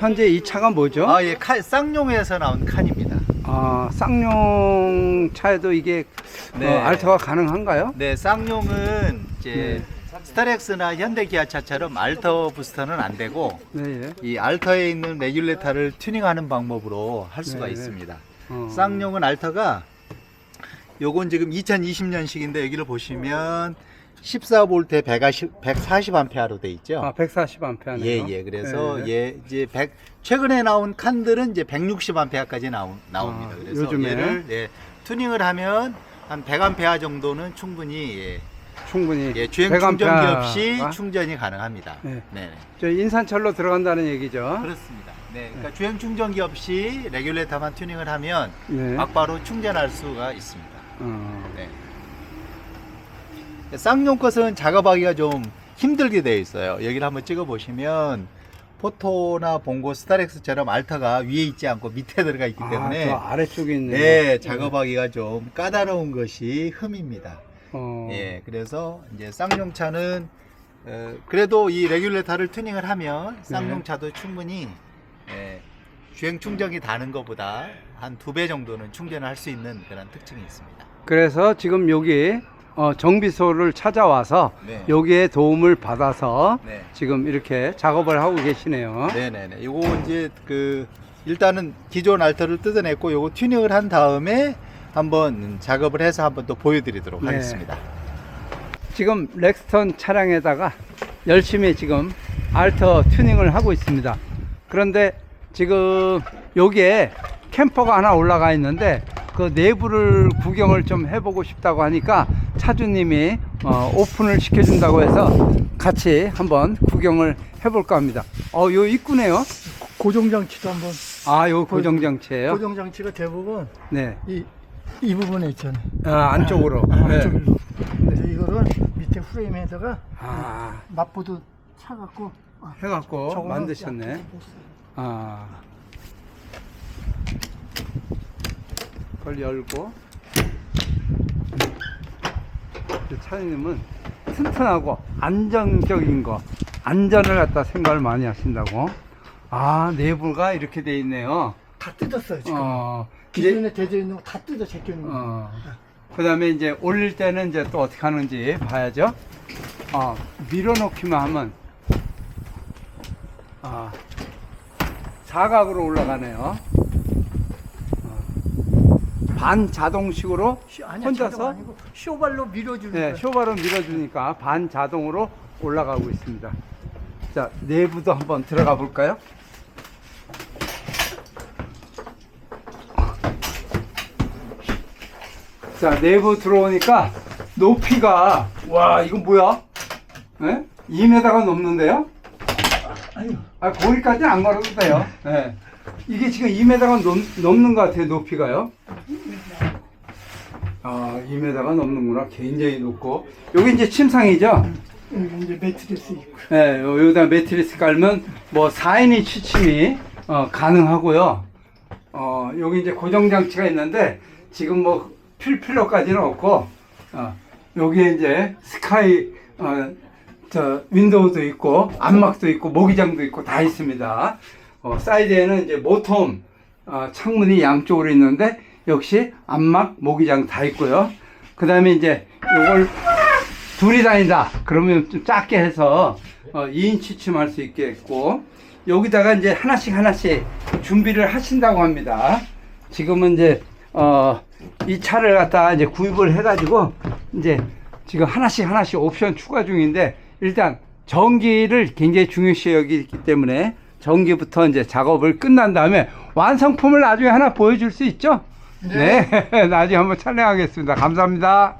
현재 이 차가 뭐죠? 아, 예, 칸, 쌍용에서 나온 칸입니다. 아, 쌍용 차에도 이게 네. 어, 알터가 가능한가요? 네, 쌍용은 이제 스타렉스나 현대 기아차처럼 알터 부스터는 안 되고 네, 예. 이 알터에 있는 레귤레이터를 튜닝하는 방법으로 할 수가 네, 네. 있습니다. 어. 쌍용은 알터가 요건 지금 2020년식인데 여기를 보시면 14볼트에 140, 140A로 돼 있죠. 아, 140A. 예, 예. 그래서 네, 네. 예, 이제 100 최근에 나온 칸들은 이제 160A까지 나오, 나옵니다. 아, 그래서 요즘에? 얘를 예, 튜닝을 하면 한 100A 정도는 충분히 예, 충분히 예, 주행 100A 충전기 없이 가 충전이 가능합니다. 네. 네. 저 인산철로 들어간다는 얘기죠. 그렇습니다. 네. 그러니까 주행 충전기 없이 레귤레이터만 튜닝을 하면 네. 막바로 충전할 수가 있습니다. 어. 네. 쌍용 것은 작업하기가 좀 힘들게 되어 있어요. 여기를 한번 찍어 보시면 포토나 봉고 스타렉스처럼 알타가 위에 있지 않고 밑에 들어가 있기 아, 때문에 저 아래쪽에 있네요. 네, 작업하기가 좀 까다로운 것이 흠입니다. 어. 예, 그래서 이제 쌍용차는 어, 그래도 이 레귤레이터를 튜닝을 하면 네. 쌍용차도 충분히 예, 주행 충전기 다는 것보다 한 두 배 정도는 충전을 할 수 있는 그런 특징이 있습니다. 그래서 지금 여기 어, 정비소를 찾아와서 네. 여기에 도움을 받아서 네. 지금 이렇게 작업을 하고 계시네요. 네네네. 요거 이제 그 일단은 기존 알터를 뜯어냈고 요거 튜닝을 한 다음에 한번 작업을 해서 한번 또 보여드리도록 네. 하겠습니다. 지금 렉스턴 차량에다가 열심히 지금 알터 튜닝을 하고 있습니다. 그런데 지금 여기에 캠퍼가 하나 올라가 있는데 그 내부를 구경을 좀 해보고 싶다고 하니까 차주님이 어, 오픈을 시켜준다고 해서 같이 한번 구경을 해볼까 합니다. 어, 요 입구네요. 고정장치도 한번 아, 요 고정장치예요. 고정장치가 대부분 네. 이, 이 부분에 있잖아요 아, 안쪽으로. 아, 네. 안쪽으로. 그래서 이거를 밑에 프레임에다가 아, 맞보도 차갖고 아, 해갖고 만드셨네. 아. 그걸 열고. 그 차장님은 튼튼하고 안정적인 거, 안전을 갖다 생각을 많이 하신다고. 아, 내부가 이렇게 돼 있네요. 다 뜯었어요 지금 어, 이제, 기존에 대져 있는 거 다 뜯어 제껴 거 어. 그 다음에 이제 올릴 때는 이제 또 어떻게 하는지 봐야죠. 어, 밀어놓기만 하면, 아, 사각으로 올라가네요. 어. 반 자동식으로 쉬- 아니야, 혼자서? 아니고 쇼발로 밀어주는 네, 거예요 쇼바로 밀어주니까 반 자동으로 올라가고 있습니다. 자, 내부도 한번 들어가 볼까요? 자, 내부 들어오니까 높이가 와, 이건 뭐야? 네? 2m가 넘는데요? 아유 아, 거기까지 안 걸어도 돼요. 네. 이게 지금 2m가 넘, 넘는 것 같아요, 높이가요. 아, 2m가 넘는구나. 굉장히 높고. 여기 이제 침상이죠? 여기 이제 매트리스 있고 네, 요- 여기다 매트리스 깔면 뭐 4인이 취침이 어, 가능하고요. 어, 여기 이제 고정장치가 있는데 지금 뭐 필 필요까지는 없고, 어, 여기에 이제 스카이, 어, 저, 윈도우도 있고, 안막도 있고, 모기장도 있고, 다 있습니다. 어, 사이드에는 이제 모톰, 어, 창문이 양쪽으로 있는데, 역시 안막, 모기장 다 있고요. 그 다음에 이제 요걸 둘이 다닌다. 그러면 좀 작게 해서 어, 2인 취침할 수 있겠고 여기다가 이제 하나씩 하나씩 준비를 하신다고 합니다. 지금은 이제 어, 이 차를 갖다가 이제 구입을 해가지고 이제 지금 하나씩 하나씩 옵션 추가 중인데 일단 전기를 굉장히 중요시 여기기 때문에 전기부터 이제 작업을 끝난 다음에 완성품을 나중에 하나 보여줄 수 있죠? 네, 나중에 한번 촬영하겠습니다. 감사합니다.